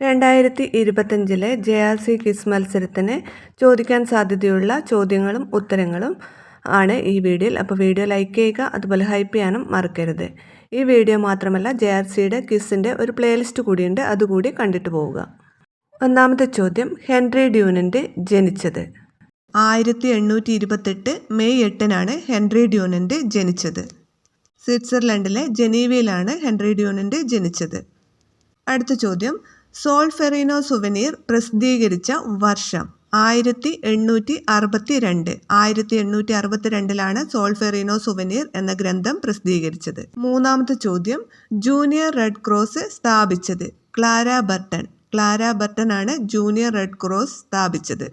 രണ്ടായിരത്തി ഇരുപത്തഞ്ചിലെ J R C quiz മത്സരത്തിന് ചോദിക്കാൻ സാധ്യതയുള്ള ചോദ്യങ്ങളും ഉത്തരങ്ങളും ആണ് ഈ വീഡിയോയിൽ. അപ്പോൾ വീഡിയോ ലൈക്ക് ചെയ്യുക അതുപോലെ ഹൈപ്പ് ചെയ്യാനും മറക്കരുത്. ഈ വീഡിയോ മാത്രമല്ല ജെ ആർ സിയുടെ കിസ്സിന്റെ ഒരു പ്ലേലിസ്റ്റ് കൂടിയുണ്ട് അതുകൂടി കണ്ടിട്ട് പോവുക. ഒന്നാമത്തെ ചോദ്യം ഹെൻറി ഡ്യൂനന്റെ ജനിച്ചത്. ആയിരത്തി എണ്ണൂറ്റി ഇരുപത്തെട്ട് മെയ് എട്ടിനാണ് ഹെൻറി ഡ്യൂനന്റെ ജനിച്ചത്. സ്വിറ്റ്സർലൻഡിലെ ജനീവയിലാണ് ഹെൻറി ഡ്യൂനന്റെ ജനിച്ചത്. അടുത്ത ചോദ്യം സോൾഫെറിനോ സുവനീർ പ്രസിദ്ധീകരിച്ച വർഷം ആയിരത്തി എണ്ണൂറ്റി അറുപത്തി രണ്ട് ആയിരത്തി എണ്ണൂറ്റി അറുപത്തി രണ്ടിലാണ് സോൾഫെറിനോ സുവനീർ എന്ന ഗ്രന്ഥം പ്രസിദ്ധീകരിച്ചത്. മൂന്നാമത്തെ ചോദ്യം ജൂനിയർ റെഡ് ക്രോസ് സ്ഥാപിച്ചത് ക്ലാര ബർട്ടൺ. ക്ലാര ബർട്ടൺ ആണ് ജൂനിയർ റെഡ് ക്രോസ് സ്ഥാപിച്ചത്.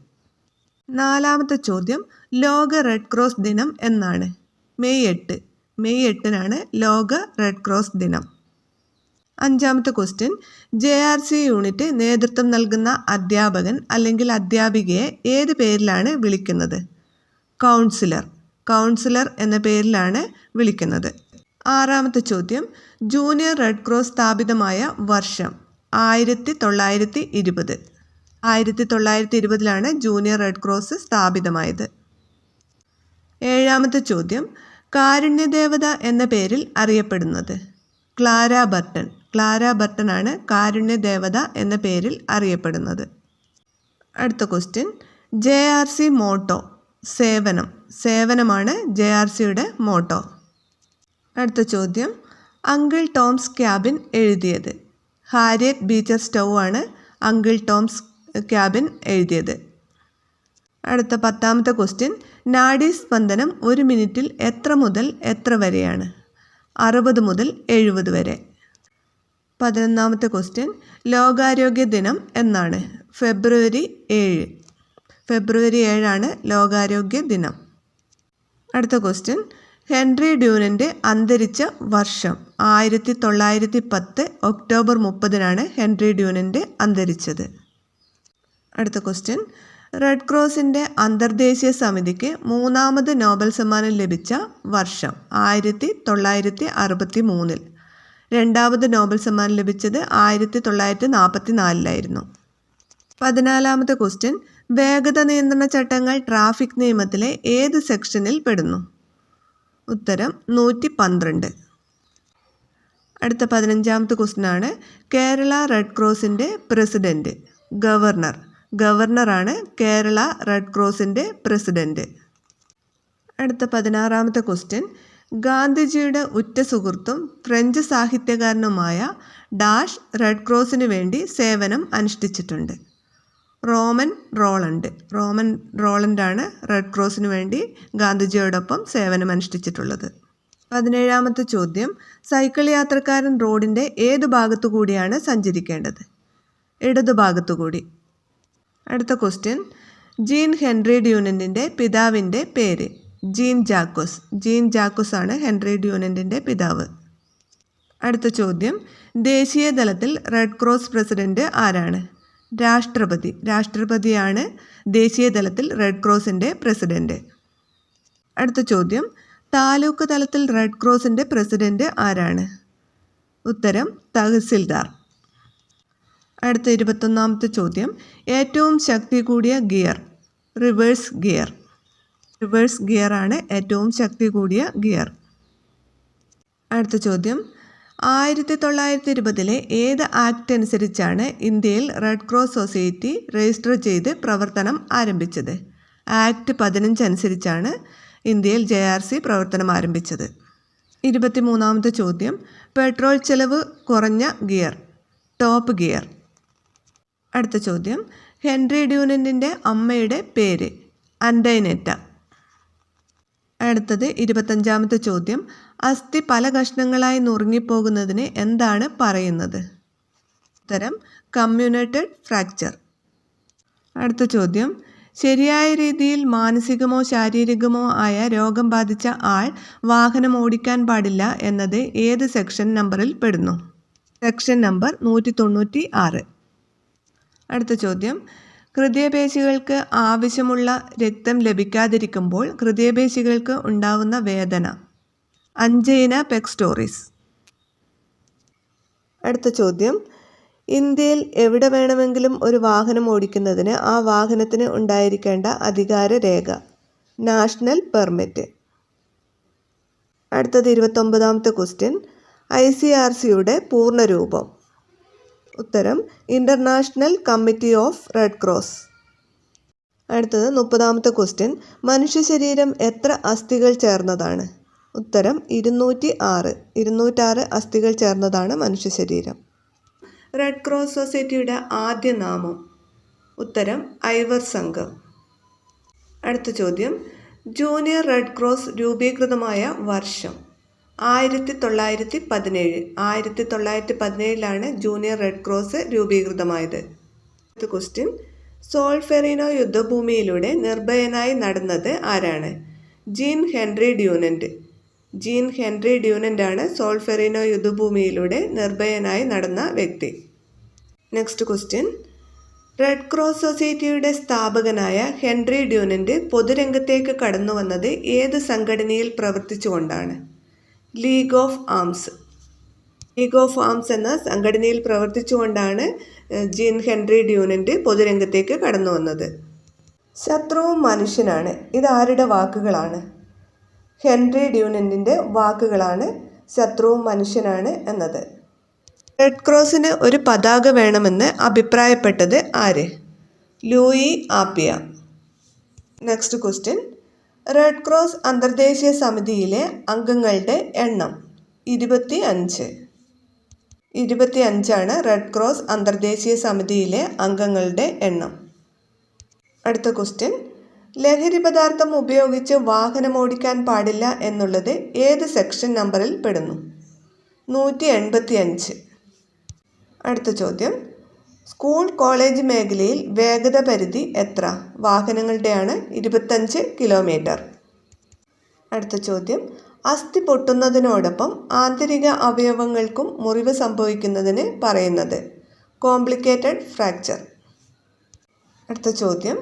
നാലാമത്തെ ചോദ്യം ലോക റെഡ് ക്രോസ് ദിനം എന്നാണ്. മെയ് എട്ട്. മെയ് എട്ടിനാണ് ലോക റെഡ് ക്രോസ് ദിനം. അഞ്ചാമത്തെ question. J R C unit നേതൃത്വം നൽകുന്ന അധ്യാപകൻ അല്ലെങ്കിൽ അധ്യാപികയെ ഏത് പേരിലാണ് വിളിക്കുന്നത്? കൗൺസിലർ കൗൺസിലർ എന്ന പേരിലാണ് വിളിക്കുന്നത്. ആറാമത്തെ ചോദ്യം. ജൂനിയർ റെഡ് ക്രോസ് സ്ഥാപിതമായ വർഷം ആയിരത്തി തൊള്ളായിരത്തി ഇരുപത് ആയിരത്തി തൊള്ളായിരത്തി ഇരുപതിലാണ് ജൂനിയർ റെഡ് ക്രോസ് സ്ഥാപിതമായത്. ഏഴാമത്തെ ചോദ്യം. കാരുണ്യദേവത എന്ന പേരിൽ അറിയപ്പെടുന്നത്. ക്ലാര ബർട്ടൺ ക്ലാര ബർട്ടനാണ് കാരുണ്യ ദേവത എന്ന പേരിൽ അറിയപ്പെടുന്നത്. അടുത്ത question J R C motto സേവനം. സേവനമാണ് ജെ ആർ സിയുടെ മോട്ടോ. അടുത്ത ചോദ്യം. അങ്കിൾ ടോംസ് ക്യാബിൻ എഴുതിയത്. ഹാരിയറ്റ് ബീച്ചർ സ്റ്റൗ ആണ് അങ്കിൾ ടോംസ് ക്യാബിൻ എഴുതിയത്. അടുത്ത പത്താമത്തെ ക്വസ്റ്റ്യൻ നാഡി സ്പന്ദനം ഒരു മിനിറ്റിൽ എത്ര മുതൽ എത്ര വരെയാണ്? അറുപത് മുതൽ എഴുപത് വരെ. പതിനൊന്നാമത്തെ ക്വസ്റ്റ്യൻ ലോകാരോഗ്യ ദിനം എന്നാണ്. ഫെബ്രുവരി ഏഴ്. ഫെബ്രുവരി ഏഴാണ് ലോകാരോഗ്യ ദിനം. അടുത്ത ക്വസ്റ്റ്യൻ ഹെൻറി ഡ്യൂനന്റെ അന്തരിച്ച വർഷം ആയിരത്തി തൊള്ളായിരത്തി പത്ത് ഒക്ടോബർ മുപ്പതിനാണ് ഹെൻറി ഡ്യൂനന്റെ അന്തരിച്ചത്. അടുത്ത ക്വസ്റ്റ്യൻ റെഡ് ക്രോസിന്റെ അന്തർദേശീയ സമിതിക്ക് മൂന്നാമത് നോബൽ സമ്മാനം ലഭിച്ച വർഷം ആയിരത്തി തൊള്ളായിരത്തി അറുപത്തി മൂന്നിൽ രണ്ടാമത് നോബൽ സമ്മാനം ലഭിച്ചത് ആയിരത്തി തൊള്ളായിരത്തി നാൽപ്പത്തി നാലിലായിരുന്നു പതിനാലാമത്തെ ക്വസ്റ്റ്യൻ വേഗത നിയന്ത്രണ ചട്ടങ്ങൾ ട്രാഫിക് നിയമത്തിലെ ഏത് സെക്ഷനിൽ പെടുന്നു? ഉത്തരം നൂറ്റി പന്ത്രണ്ട് അടുത്ത പതിനഞ്ചാമത്തെ ക്വസ്റ്റ്യൻ ആണ് കേരള റെഡ് ക്രോസിന്റെ പ്രസിഡന്റ് ഗവർണർ. ഗവർണറാണ് കേരള റെഡ് ക്രോസിന്റെ പ്രസിഡന്റ് അടുത്ത പതിനാറാമത്തെ ക്വസ്റ്റ്യൻ ഗാന്ധിജിയുടെ ഉറ്റ സുഹൃത്തും ഫ്രഞ്ച് സാഹിത്യകാരനുമായ ഡാഷ് റെഡ് ക്രോസിനു വേണ്ടി സേവനം അനുഷ്ഠിച്ചിട്ടുണ്ട്. Romain Rolland. റോമൻ റോളണ്ടാണ് റെഡ് ക്രോസിന് വേണ്ടി ഗാന്ധിജിയോടൊപ്പം സേവനം അനുഷ്ഠിച്ചിട്ടുള്ളത്. പതിനേഴാമത്തെ ചോദ്യം. സൈക്കിൾ യാത്രക്കാരൻ റോഡിന്റെ ഏത് ഭാഗത്തു കൂടിയാണ് സഞ്ചരിക്കേണ്ടത്? ഇടതു കൂടി. അടുത്ത ക്വസ്റ്റ്യൻ. ജീൻ ഹെൻറി ഡ്യൂനന്റിന്റെ പിതാവിന്റെ പേര്. Jean Jacques. ജീൻ ജാക്കോസ് ആണ് ഹെൻറി ഡ്യൂനന്റിന്റെ പിതാവ്. അടുത്ത ചോദ്യം. ദേശീയ തലത്തിൽ റെഡ് ക്രോസ് പ്രസിഡന്റ് ആരാണ്? രാഷ്ട്രപതി. രാഷ്ട്രപതിയാണ് ദേശീയ തലത്തിൽ റെഡ് ക്രോസിന്റെ പ്രസിഡന്റ്. അടുത്ത ചോദ്യം. താലൂക്ക് തലത്തിൽ റെഡ് ക്രോസിന്റെ പ്രസിഡന്റ് ആരാണ്? ഉത്തരം. തഹസിൽദാർ. അടുത്ത ഇരുപത്തൊന്നാമത്തെ ചോദ്യം. ഏറ്റവും ശക്തി കൂടിയ gear. Reverse gear. Reverse gear ആണ് ഏറ്റവും ശക്തി കൂടിയ ഗിയർ അടുത്ത ചോദ്യം. ആയിരത്തി തൊള്ളായിരത്തി ഇരുപതിലെ ഏത് ആക്ട് അനുസരിച്ചാണ് ഇന്ത്യയിൽ റെഡ് ക്രോസ് സൊസൈറ്റി രജിസ്റ്റർ ചെയ്ത് പ്രവർത്തനം ആരംഭിച്ചത്? ആക്ട് പതിനഞ്ച് അനുസരിച്ചാണ് ഇന്ത്യയിൽ ജെ ആർ സി പ്രവർത്തനം ആരംഭിച്ചത്. ഇരുപത്തിമൂന്നാമത്തെ ചോദ്യം. പെട്രോൾ ചെലവ് കുറഞ്ഞ ഗിയർ ടോപ്പ് ഗിയർ അടുത്ത ചോദ്യം. ഹെൻറി ഡ്യൂനന്റിന്റെ അമ്മയുടെ പേര്. അൻഡൈനെറ്റ. അടുത്തത് ഇരുപത്തഞ്ചാമത്തെ ചോദ്യം. അസ്ഥി പല കഷ്ണങ്ങളായി നുറുങ്ങിപ്പോകുന്നതിന് എന്താണ് പറയുന്നത്? ഉത്തരം കമ്മ്യൂണേറ്റഡ് ഫ്രാക്ചർ. അടുത്ത ചോദ്യം. ശരിയായ രീതിയിൽ മാനസികമോ ശാരീരികമോ ആയ രോഗം ബാധിച്ച ആൾ വാഹനം ഓടിക്കാൻ പാടില്ല എന്നത് ഏത് സെക്ഷൻ നമ്പറിൽ പെടുന്നു? സെക്ഷൻ നമ്പർ നൂറ്റി തൊണ്ണൂറ്റി ആറ് അടുത്ത ചോദ്യം. ഹൃദയപേശികൾക്ക് ആവശ്യമുള്ള രക്തം ലഭിക്കാതിരിക്കുമ്പോൾ ഹൃദയപേശികൾക്ക് ഉണ്ടാകുന്ന വേദന. അഞ്ചൈന പെക്സ്റ്റോറിസ്. അടുത്ത ചോദ്യം. ഇന്ത്യയിൽ എവിടെ വേണമെങ്കിലും ഒരു വാഹനം ഓടിക്കുന്നതിന് ആ വാഹനത്തിന് ഉണ്ടായിരിക്കേണ്ട അധികാര രേഖ നാഷണൽ പെർമിറ്റ്. അടുത്തത് ഇരുപത്തൊമ്പതാമത്തെ ക്വസ്റ്റ്യൻ. ഐ സി ആർ സിയുടെ പൂർണരൂപം ഉത്തരം international committee of red cross അടുത്തത് മുപ്പതാമത്തെ ക്വസ്റ്റ്യൻ മനുഷ്യ ശരീരം എത്ര അസ്ഥികൾ ചേർന്നതാണ്? ഉത്തരം ഇരുന്നൂറ്റി ആറ് ഇരുന്നൂറ്റാറ് അസ്ഥികൾ ചേർന്നതാണ് മനുഷ്യ ശരീരം. റെഡ് ക്രോസ് സൊസൈറ്റിയുടെ ആദ്യ നാമം. ഉത്തരം ഐവർ സംഘം അടുത്ത ചോദ്യം ജൂനിയർ റെഡ് ക്രോസ് രൂപീകൃതമായ വർഷം ആയിരത്തി തൊള്ളായിരത്തി പതിനേഴ് ആയിരത്തി തൊള്ളായിരത്തി പതിനേഴിലാണ് ജൂനിയർ റെഡ് ക്രോസ് രൂപീകൃതമായത്. ക്വസ്റ്റ്യൻ. സോൾഫെറിനോ യുദ്ധഭൂമിയിലൂടെ നിർഭയനായി നടന്നത് ആരാണ്? Jean Henri Dunant Jean Henri ഡ്യൂനന്റാണ് Solferino യുദ്ധഭൂമിയിലൂടെ നിർഭയനായി നടന്ന വ്യക്തി. Next question. റെഡ് ക്രോസ് സൊസൈറ്റിയുടെ സ്ഥാപകനായ ഹെൻറി ഡ്യൂനന്റ് പൊതുരംഗത്തേക്ക് കടന്നു വന്നത് ഏത് സംഘടനയിൽ പ്രവർത്തിച്ചുകൊണ്ടാണ്? League of arms. League of arms എന്ന സംഘടനയിൽ പ്രവർത്തിച്ചുകൊണ്ടാണ് ജീൻ ഹെൻറി ഡ്യൂനന്റ് പൊതുരംഗത്തേക്ക് കടന്നു വന്നത്. ശത്രുവും മനുഷ്യനാണ്. ഇതാരുടെ വാക്കുകളാണ്? ഹെൻറി ഡ്യൂനന്റിന്റെ വാക്കുകളാണ് ശത്രുവും മനുഷ്യനാണ് എന്നത്. റെഡ് ക്രോസിന് ഒരു പതാക വേണമെന്ന് അഭിപ്രായപ്പെട്ടത് ആര്? Louis Appia. Next question. Red cross അന്തർദേശീയ സമിതിയിലെ അംഗങ്ങളുടെ എണ്ണം ഇരുപത്തി അഞ്ച് ഇരുപത്തി അഞ്ചാണ് റെഡ് ക്രോസ് അന്തർദേശീയ സമിതിയിലെ അംഗങ്ങളുടെ എണ്ണം. അടുത്ത ക്വസ്റ്റ്യൻ ലഹരി പദാർത്ഥം ഉപയോഗിച്ച് വാഹനം ഓടിക്കാൻ പാടില്ല എന്നുള്ളത് ഏത് സെക്ഷൻ നമ്പറിൽ പെടുന്നു? നൂറ്റി എൺപത്തി അഞ്ച് അടുത്ത ചോദ്യം. സ്കൂൾ കോളേജ് മേഖലയിൽ വേഗത പരിധി എത്ര? വാഹനങ്ങളുടെയാണ് ഇരുപത്തഞ്ച് കിലോമീറ്റർ. അടുത്ത ചോദ്യം. അസ്ഥി പൊട്ടുന്നതിനോടൊപ്പം ആന്തരിക അവയവങ്ങൾക്കും മുറിവ് സംഭവിക്കുന്നതിന് പറയുന്നത്. Complicated fracture. അടുത്ത ചോദ്യം.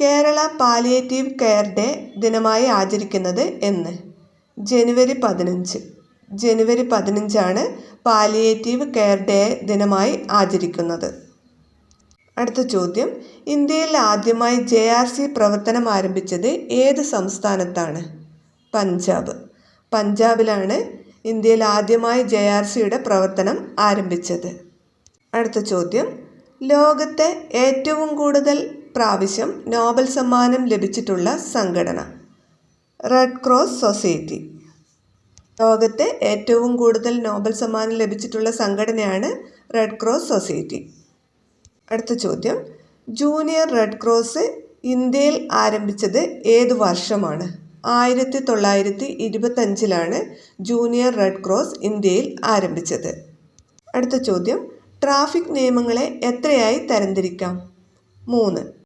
കേരള പാലിയേറ്റീവ് കെയർ ഡേ ദിനമായി ആചരിക്കുന്നത് എന്ന്. ജനുവരി പതിനഞ്ച്. ജനുവരി പതിനഞ്ചാണ് പാലിയേറ്റീവ് കെയർ ഡേ ദിനമായി ആചരിക്കുന്നത്. അടുത്ത ചോദ്യം. ഇന്ത്യയിൽ ആദ്യമായി ജെ ആർ സി പ്രവർത്തനം ആരംഭിച്ചത് ഏത് സംസ്ഥാനത്താണ്? പഞ്ചാബ്. പഞ്ചാബിലാണ് ഇന്ത്യയിൽ ആദ്യമായി ജെ ആർ സിയുടെ പ്രവർത്തനം ആരംഭിച്ചത്. അടുത്ത ചോദ്യം. ലോകത്തെ ഏറ്റവും കൂടുതൽ പ്രാവശ്യം നോബൽ സമ്മാനം ലഭിച്ചിട്ടുള്ള സംഘടന? Red cross society. ലോകത്തെ ഏറ്റവും കൂടുതൽ നോബൽ സമ്മാനം ലഭിച്ചിട്ടുള്ള സംഘടനയാണ് റെഡ് ക്രോസ് സൊസൈറ്റി. അടുത്ത ചോദ്യം. ജൂനിയർ റെഡ് ക്രോസ് ഇന്ത്യയിൽ ആരംഭിച്ചത് ഏത് വർഷമാണ്? ആയിരത്തി തൊള്ളായിരത്തി ഇരുപത്തഞ്ചിലാണ് ജൂനിയർ റെഡ് ക്രോസ് ഇന്ത്യയിൽ ആരംഭിച്ചത്. അടുത്ത ചോദ്യം. ട്രാഫിക് നിയമങ്ങളെ എത്രയായി തരംതിരിക്കാം? മൂന്ന്.